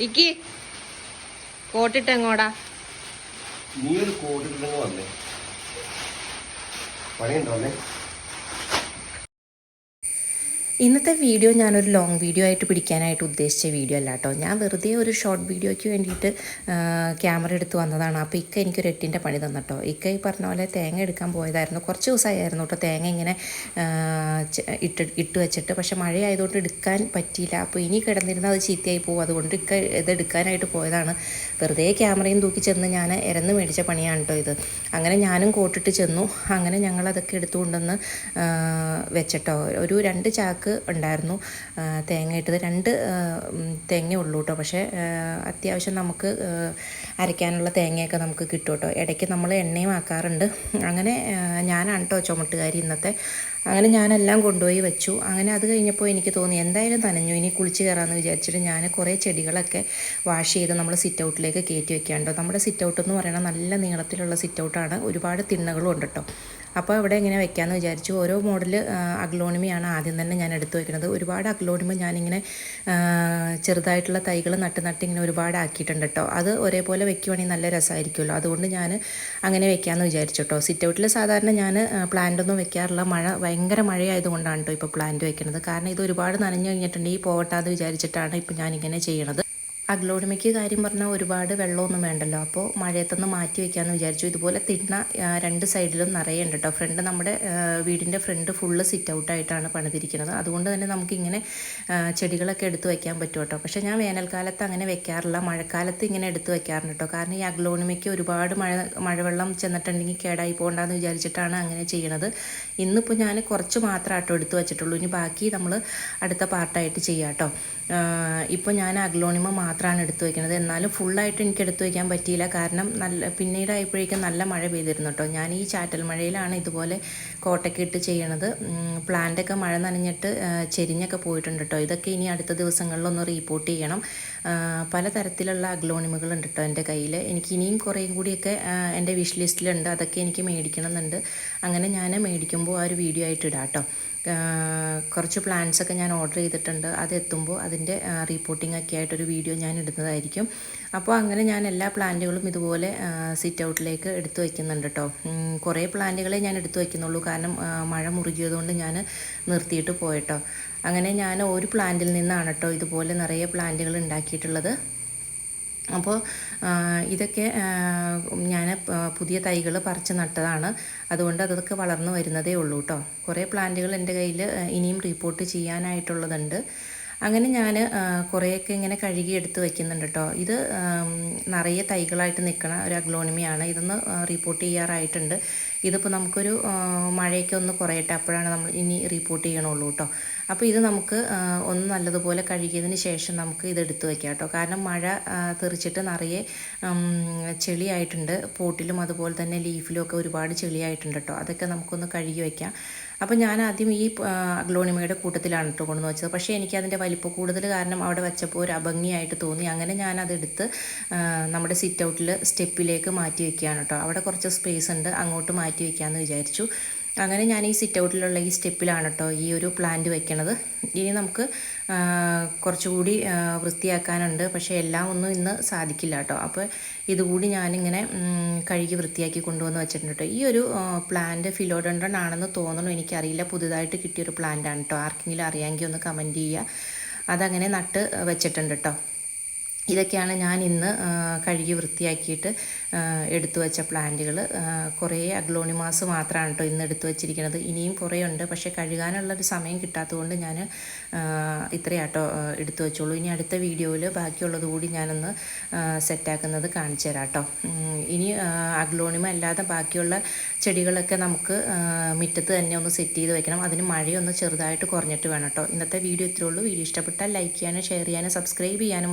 ഇക്ക് കോട്ടിട്ടെങ്ങോടാ? നീ ഒരു കോട്ടിട്ടെങ്ങോ വന്നേ. പണിയുണ്ടോ വന്നേ ഇന്നത്തെ വീഡിയോ ഞാനൊരു ലോങ് വീഡിയോ ആയിട്ട് പിടിക്കാനായിട്ട് ഉദ്ദേശിച്ച വീഡിയോ അല്ല കേട്ടോ ഞാൻ വെറുതെ ഒരു ഷോർട്ട് വീഡിയോയ്ക്ക് വേണ്ടിയിട്ട് ക്യാമറ എടുത്ത് വന്നതാണ്. അപ്പോൾ ഇക്ക എനിക്കൊരു എട്ടിന്റെ പണി തന്നിട്ടോ ഇക്ക ഈ പറഞ്ഞ പോലെ തേങ്ങ എടുക്കാൻ പോയതായിരുന്നു. കുറച്ച് ദിവസമായിരുന്നു കേട്ടോ തേങ്ങ ഇങ്ങനെ ഇട്ട് ഇട്ട് വെച്ചിട്ട്. പക്ഷേ മഴയായതുകൊണ്ട് എടുക്കാൻ പറ്റിയില്ല. അപ്പോൾ ഇനി കിടന്നിരുന്നാൽ അത് ചീത്തയായി പോകും. അതുകൊണ്ട് ഇക്ക ഇത് എടുക്കാനായിട്ട് പോയതാണ്. വെറുതെ ക്യാമറയും തൂക്കി ചെന്ന് ഞാൻ ഇരന്ന് മേടിച്ച പണിയാണ് കേട്ടോ ഇത്. അങ്ങനെ ഞാനും കോട്ടിട്ട് ചെന്നു. അങ്ങനെ ഞങ്ങളതൊക്കെ എടുത്തുകൊണ്ടെന്ന് വെച്ചിട്ടോ ഒരു രണ്ട് ചാക്ക് ഉണ്ടായിരുന്നു. ആ, തേങ്ങ ഇട്ടത് രണ്ട് തേങ്ങ ഉള്ളൂ കേട്ടോ പക്ഷേ അത്യാവശ്യം നമുക്ക് അരയ്ക്കാനുള്ള തേങ്ങയൊക്കെ നമുക്ക് കിട്ടും കേട്ടോ ഇടയ്ക്ക് നമ്മൾ എണ്ണയും ആക്കാറുണ്ട്. അങ്ങനെ ഞാനാണ് കേട്ടോ ചുമട്ടുകാരി ഇന്നത്തെ. അങ്ങനെ ഞാനെല്ലാം കൊണ്ടുപോയി വെച്ചു. അങ്ങനെ അത് കഴിഞ്ഞപ്പോൾ എനിക്ക് തോന്നി എന്തായാലും നനഞ്ഞു. ഇനി കുളിച്ച് കയറാമെന്ന് വിചാരിച്ചിട്ട് ഞാൻ കുറേ ചെടികളൊക്കെ വാഷ് ചെയ്ത് നമ്മൾ സിറ്റ് ഔട്ടിലേക്ക് കയറ്റി വെക്കാണ്ടോ നമ്മുടെ സിറ്റ് ഔട്ട് എന്ന് പറയുന്നത് നല്ല നീളത്തിലുള്ള സിറ്റ് ഔട്ടാണ് ഒരുപാട് തിണ്ണകളും ഉണ്ട് കേട്ടോ അപ്പോൾ ഇവിടെ ഇങ്ങനെ വെക്കാമെന്ന് വിചാരിച്ചു. ഓരോ മോഡൽ അഗ്ലോണിമയാണ് ആദ്യം തന്നെ ഞാൻ എടുത്തു വെക്കുന്നത് ഒരുപാട് അഗ്ലോണിമ ഞാനിങ്ങനെ ചെറുതായിട്ടുള്ള തൈകൾ നട്ട് നട്ട് ഇങ്ങനെ ഒരുപാട് ആക്കിയിട്ടുണ്ട് കേട്ടോ അത് ഒരേപോലെ വെക്കുവാണെങ്കിൽ നല്ല രസമായിരിക്കുമല്ലോ അതുകൊണ്ട് ഞാൻ അങ്ങനെ വെക്കാമെന്ന് വിചാരിച്ചു കേട്ടോ സിറ്റ് ഔട്ടിൽ സാധാരണ ഞാൻ പ്ലാന്റ് ഒന്നും വെക്കാറില്ല. മഴ ഭയങ്കര മഴയായതുകൊണ്ടാണ് കേട്ടോ ഇപ്പോൾ പ്ലാന്റ് വെക്കുന്നത് കാരണം ഇത് ഒരുപാട് നനഞ്ഞു കഴിഞ്ഞിട്ടുണ്ടെങ്കിൽ പോകട്ടാന്ന് വിചാരിച്ചിട്ടാണ് ഇപ്പോൾ ഞാനിങ്ങനെ ചെയ്യണത്. അഗ്ലോണിമയ്ക്ക് കാര്യം പറഞ്ഞാൽ ഒരുപാട് വെള്ളമൊന്നും വേണ്ടല്ലോ. അപ്പോൾ മഴയത്തൊന്ന് മാറ്റി വെക്കാമെന്ന് വിചാരിച്ചു. ഇതുപോലെ തിണ്ണ രണ്ട് സൈഡിലും നിറയെ ഉണ്ട് കേട്ടോ ഫ്രണ്ട് നമ്മുടെ വീടിന്റെ ഫ്രണ്ട് ഫുള്ള് സിറ്റ് ഔട്ടായിട്ടാണ് പണിതിരിക്കുന്നത്. അതുകൊണ്ട് തന്നെ നമുക്കിങ്ങനെ ചെടികളൊക്കെ എടുത്തു വെക്കാൻ പറ്റും കേട്ടോ പക്ഷേ ഞാൻ വേനൽക്കാലത്ത് അങ്ങനെ വെക്കാറില്ല. മഴക്കാലത്ത് ഇങ്ങനെ എടുത്തു വെക്കാറുണ്ട് കേട്ടോ കാരണം ഈ അഗ്ലോണിമയ്ക്ക് ഒരുപാട് മഴ മഴവെള്ളം ചെന്നിട്ടുണ്ടെങ്കിൽ കേടായി പോകണ്ടെന്ന് വിചാരിച്ചിട്ടാണ് അങ്ങനെ ചെയ്യണത്. ഇന്നിപ്പോൾ ഞാൻ കുറച്ച് മാത്രം ആട്ടോ എടുത്ത് വെച്ചിട്ടുള്ളൂ. ഇനി ബാക്കി നമ്മൾ അടുത്ത പാർട്ടായിട്ട് ചെയ്യാം കേട്ടോ ഇപ്പോൾ ഞാൻ അഗ്ലോണിമ മാത്രമാണ് എടുത്തു വയ്ക്കുന്നത് എന്നാലും ഫുള്ളായിട്ട് എനിക്ക് എടുത്തു വയ്ക്കാൻ പറ്റിയില്ല. കാരണം നല്ല പിന്നീടായപ്പോഴേക്കും നല്ല മഴ പെയ്തിരുന്നു കേട്ടോ ഞാൻ ഈ ചാറ്റൽ മഴയിലാണ് ഇതുപോലെ കോട്ടയ്ക്ക് ഇട്ട് ചെയ്യണത്. പ്ലാന്റൊക്കെ മഴ നനഞ്ഞിട്ട് ചെരിഞ്ഞൊക്കെ പോയിട്ടുണ്ട് കേട്ടോ ഇതൊക്കെ ഇനി അടുത്ത ദിവസങ്ങളിലൊന്ന് റീപ്പോർട്ട് ചെയ്യണം. പലതരത്തിലുള്ള അഗ്ലോണിമകൾ ഉണ്ട് കേട്ടോ എന്റെ കയ്യിൽ എനിക്ക് ഇനിയും കുറേയും കൂടിയൊക്കെ എന്റെ വിഷ് ലിസ്റ്റിലുണ്ട് അതൊക്കെ എനിക്ക് മേടിക്കണം എന്നുണ്ട് അങ്ങനെ ഞാൻ മേടിക്കുമ്പോൾ ആ ഒരു വീഡിയോ ആയിട്ട് ഇടാം കേട്ടോ കുറച്ച് പ്ലാന്റ്സൊക്കെ ഞാൻ ഓർഡർ ചെയ്തിട്ടുണ്ട്. അത് എത്തുമ്പോൾ അതിന്റെ റിപ്പോർട്ടിംഗ് ഒക്കെ ആയിട്ടൊരു വീഡിയോ ഞാൻ ഇടുന്നതായിരിക്കും അപ്പോൾ അങ്ങനെ ഞാൻ എല്ലാ പ്ലാന്റുകളും ഇതുപോലെ സിറ്റ് ഔട്ടിലേക്ക് എടുത്തു വയ്ക്കുന്നുണ്ട് കേട്ടോ കുറേ പ്ലാന്റുകളെ ഞാൻ എടുത്തു വയ്ക്കുന്നുള്ളൂ കാരണം മഴ മുറുകിയതുകൊണ്ട് ഞാൻ നിർത്തിയിട്ട് പോയിട്ടോ. അങ്ങനെ ഞാൻ ഒരു പ്ലാന്റിൽ നിന്നാണ് കേട്ടോ ഇതുപോലെ നിറയെ പ്ലാന്റുകൾ ഉണ്ടാക്കിയിട്ടുള്ളത്. അപ്പോൾ ഇതൊക്കെ ഞാൻ പുതിയ തൈകൾ പറിച്ച് നട്ടതാണ്. അതുകൊണ്ട് അതൊക്കെ വളർന്നു വരുന്നതേ ഉള്ളൂ കേട്ടോ കുറേ പ്ലാന്റുകൾ എന്റെ കയ്യിൽ ഇനിയും റിപ്പോർട്ട് ചെയ്യാനായിട്ടുള്ളതുണ്ട്. അങ്ങനെ ഞാൻ കുറേയൊക്കെ ഇങ്ങനെ കഴുകി എടുത്ത് വെക്കുന്നുണ്ട് കേട്ടോ ഇത് നിറയെ തൈകളായിട്ട് നിൽക്കണ ഒരു അഗ്ലോണിമിയാണ്. ഇതൊന്ന് റിപ്പോർട്ട് ചെയ്യാറായിട്ടുണ്ട്. ഇതിപ്പോൾ നമുക്കൊരു മഴയൊക്കെ ഒന്ന് കുറയട്ടെ. അപ്പോഴാണ് നമ്മൾ ഇനി റിപ്പോർട്ട് ചെയ്യണുള്ളൂ കേട്ടോ അപ്പോൾ ഇത് നമുക്ക് ഒന്ന് നല്ലതുപോലെ കഴുകിയതിന് ശേഷം നമുക്ക് ഇത് എടുത്ത് വയ്ക്കാം കേട്ടോ കാരണം മഴ തെറിച്ചിട്ട് നിറയെ ചെളിയായിട്ടുണ്ട്. പോട്ടിലും അതുപോലെ തന്നെ ലീഫിലും ഒക്കെ ഒരുപാട് ചെളിയായിട്ടുണ്ട് കേട്ടോ അതൊക്കെ നമുക്കൊന്ന് കഴുകി വയ്ക്കാം അപ്പോൾ ഞാൻ ആദ്യം ഈ അഗ്ലോണിമയുടെ കൂട്ടത്തിലാണ് കേട്ടോ കൊണ്ടുവന്ന് വെച്ചത്. പക്ഷേ എനിക്ക് അതിന്റെ വലിപ്പം കൂടുതൽ കാരണം അവിടെ വെച്ചപ്പോൾ ഒരു അഭംഗിയായിട്ട് തോന്നി. അങ്ങനെ ആ, നമ്മുടെ സിറ്റ് ഔട്ടിൽ സ്റ്റെപ്പിലേക്ക് മാറ്റി വയ്ക്കുകയാണ് കേട്ടോ അവിടെ കുറച്ച് സ്പേസ് ഉണ്ട്. അങ്ങോട്ട് മാറ്റി വെക്കാമെന്ന് വിചാരിച്ചു. അങ്ങനെ ഞാൻ ഈ സിറ്റ് ഔട്ടിലുള്ള ഈ സ്റ്റെപ്പിലാണ് കേട്ടോ ഈ ഒരു പ്ലാന്റ് വെക്കണത്. ഇനി നമുക്ക് കുറച്ചുകൂടി വൃത്തിയാക്കാനുണ്ട്. പക്ഷേ എല്ലാം ഒന്നും ഇന്ന് സാധിക്കില്ല കേട്ടോ അപ്പോൾ ഇതുകൂടി ഞാനിങ്ങനെ കഴുകി വൃത്തിയാക്കി കൊണ്ടുവന്ന് വെച്ചിട്ടുണ്ട് കേട്ടോ ഈ ഒരു പ്ലാന്റ് ഫിലോഡൻഡ്രൺ ആണെന്ന് തോന്നണു എനിക്കറിയില്ല. പുതുതായിട്ട് കിട്ടിയൊരു പ്ലാന്റ് ആണ് കേട്ടോ ആർക്കെങ്കിലും അറിയാമെങ്കിൽ ഒന്ന് കമന്റ് ചെയ്യുക. അതങ്ങനെ നട്ട് വെച്ചിട്ടുണ്ട് കേട്ടോ ഇതൊക്കെയാണ് ഞാൻ ഇന്ന് കഴുകി വൃത്തിയാക്കിയിട്ട് എടുത്തു വെച്ച പ്ലാന്റുകൾ കുറേ അഗ്ലോണിമാസ് മാത്രമാണ് കേട്ടോ ഇന്ന് എടുത്തു വെച്ചിരിക്കുന്നത് ഇനിയും കുറേ ഉണ്ട് പക്ഷേ കഴുകാനുള്ളൊരു സമയം കിട്ടാത്തതുകൊണ്ട് ഞാൻ ഇത്രയാട്ടോ എടുത്തു വെച്ചോളൂ. ഇനി അടുത്ത വീഡിയോയിൽ ബാക്കിയുള്ളത് കൂടി ഞാനൊന്ന് സെറ്റാക്കുന്നത് കാണിച്ചു തരാം കേട്ടോ ഇനി അഗ്ലോണിമ അല്ലാതെ ബാക്കിയുള്ള ചെടികളൊക്കെ നമുക്ക് മുറ്റത്ത് തന്നെ ഒന്ന് സെറ്റ് ചെയ്ത് വെക്കണം. അതിന് മഴയൊന്ന് ചെറുതായിട്ട് കുറഞ്ഞിട്ട് വേണം കേട്ടോ ഇന്നത്തെ വീഡിയോ ഇത്രയുള്ളൂ വീഡിയോ ഇഷ്ടപ്പെട്ടാൽ ലൈക്ക് ചെയ്യാനും ഷെയർ ചെയ്യാനും സബ്സ്ക്രൈബ് ചെയ്യാനും